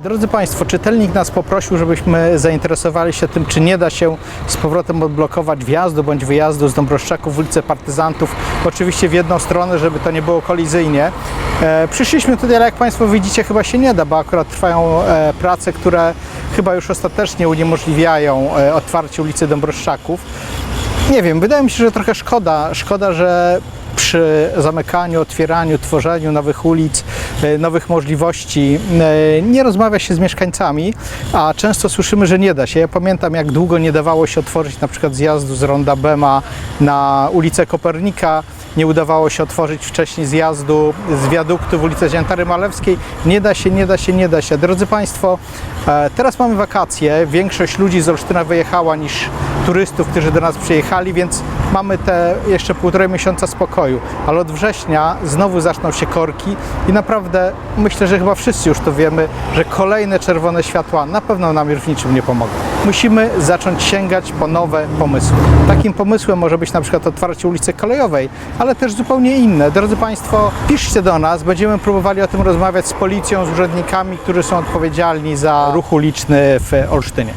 Drodzy Państwo, czytelnik nas poprosił, żebyśmy zainteresowali się tym, czy nie da się z powrotem odblokować wjazdu bądź wyjazdu z Dąbrowszczaków w ulicę Partyzantów, oczywiście w jedną stronę, żeby to nie było kolizyjnie. E, przyszliśmy tutaj, ale jak Państwo widzicie, chyba się nie da, bo akurat trwają e, prace, które chyba już ostatecznie uniemożliwiają e, otwarcie ulicy Dąbrowszczaków. Nie wiem, wydaje mi się, że trochę szkoda, szkoda, że przy zamykaniu, otwieraniu, tworzeniu nowych ulic, e, nowych możliwości e, nie rozmawia się z mieszkańcami, a często słyszymy, że nie da się. Ja pamiętam, jak długo nie dawało się otworzyć na przykład zjazdu z Ronda Bema na ulicę Kopernika, nie udawało się otworzyć wcześniej zjazdu z wiaduktu w ulicę Ziętary Malewskiej. Nie da się, nie da się, nie da się. Drodzy Państwo, e, teraz mamy wakacje. Większość ludzi z Olsztyna wyjechała niż turystów, którzy do nas przyjechali, więc mamy te jeszcze półtorej miesiąca spokoju. Ale od września znowu zaczną się korki i naprawdę myślę, że chyba wszyscy już to wiemy, że kolejne czerwone światła na pewno nam już w niczym nie pomogą. Musimy zacząć sięgać po nowe pomysły. Takim pomysłem może być na przykład otwarcie ulicy Kolejowej, ale też zupełnie inne. Drodzy Państwo, piszcie do nas, będziemy próbowali o tym rozmawiać z policją, z urzędnikami, którzy są odpowiedzialni za ruch uliczny w Olsztynie.